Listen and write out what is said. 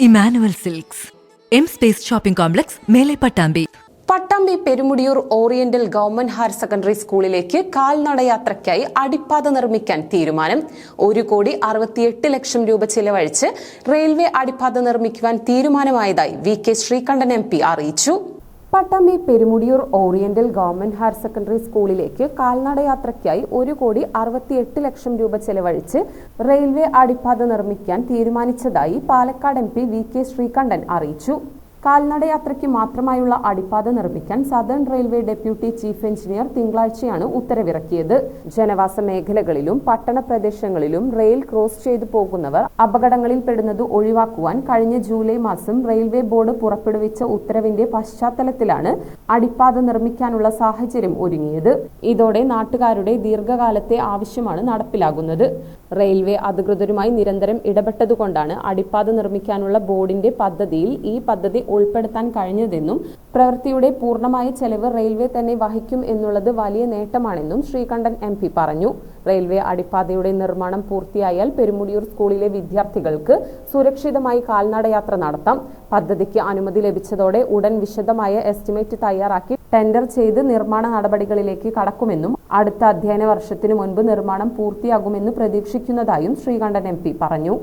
Emmanuel silks. M space shopping complex മേലെ Pattambi. Pattambi Perumudiyoor oriental government higher secondary സ്കൂളിലേക്ക് കാൽനടയാത്രയ്ക്കായി അടിപ്പാത നിർമ്മിക്കാൻ തീരുമാനം. ഒരു കോടി അറുപത്തിയെട്ട് ലക്ഷം രൂപ ചിലവഴിച്ച് റെയിൽവേ അടിപ്പാത നിർമ്മിക്കുവാൻ തീരുമാനമായതായി വി കെ ശ്രീകണ്ഠൻ എം അറിയിച്ചു. Pattambi Perumudiyoor oriental government higher secondary സ്കൂളിലേക്ക് കാൽനടയാത്രയ്ക്കായി ഒരു കോടി അറുപത്തിയെട്ട് ലക്ഷം രൂപ ചെലവഴിച്ച് റെയിൽവേ അടിപ്പാത നിർമ്മിക്കാൻ തീരുമാനിച്ചതായി Palakkad M P V K Sreekandan അറിയിച്ചു. കാൽനടയാത്രയ്ക്ക് മാത്രമായുള്ള അടിപ്പാത നിർമ്മിക്കാൻ southern railway deputy chief engineer തിങ്കളാഴ്ചയാണ് ഉത്തരവിറക്കിയത്. ജനവാസ മേഖലകളിലും പട്ടണ പ്രദേശങ്ങളിലും റെയിൽ ക്രോസ് ചെയ്തു പോകുന്നവർ അപകടങ്ങളിൽ പെടുന്നത് ഒഴിവാക്കുവാൻ കഴിഞ്ഞ ജൂലൈ മാസം റെയിൽവേ ബോർഡ് പുറപ്പെടുവിച്ച ഉത്തരവിന്റെ പശ്ചാത്തലത്തിലാണ് അടിപ്പാത നിർമ്മിക്കാനുള്ള സാഹചര്യം ഒരുങ്ങിയത്. ഇതോടെ നാട്ടുകാരുടെ ദീർഘകാലത്തെ ആവശ്യമാണ് നടപ്പിലാകുന്നത്. റെയിൽവേ അധികൃതരുമായി നിരന്തരം ഇടപെട്ടതുകൊണ്ടാണ് അടിപ്പാത നിർമ്മിക്കാനുള്ള ബോർഡിന്റെ പദ്ധതിയിൽ ഈ പദ്ധതി ഉൾപ്പെടുത്താൻ കഴിഞ്ഞതെന്നും പ്രവൃത്തിയുടെ പൂർണമായ ചെലവ് റെയിൽവേ തന്നെ വഹിക്കും എന്നുള്ളത് വലിയ നേട്ടമാണെന്നും ശ്രീകണ്ഠൻ എം പി പറഞ്ഞു. റെയിൽവേ അടിപ്പാതയുടെ നിർമ്മാണം പൂർത്തിയായാൽ പെരുമുടിയൂർ സ്കൂളിലെ വിദ്യാർത്ഥികൾക്ക് സുരക്ഷിതമായി കാൽനടയാത്ര നടത്താം. പദ്ധതിക്ക് അനുമതി ലഭിച്ചതോടെ ഉടൻ വിശദമായ എസ്റ്റിമേറ്റ് തയ്യാറാക്കി ടെൻഡർ ചെയ്ത് നിർമ്മാണ നടപടികളിലേക്ക് കടക്കുമെന്നും അടുത്ത അധ്യയന വർഷത്തിനു മുൻപ് നിർമ്മാണം പൂർത്തിയാകുമെന്ന് പ്രതീക്ഷിക്കുന്നതായും ശ്രീകണ്ഠൻ എം പറഞ്ഞു.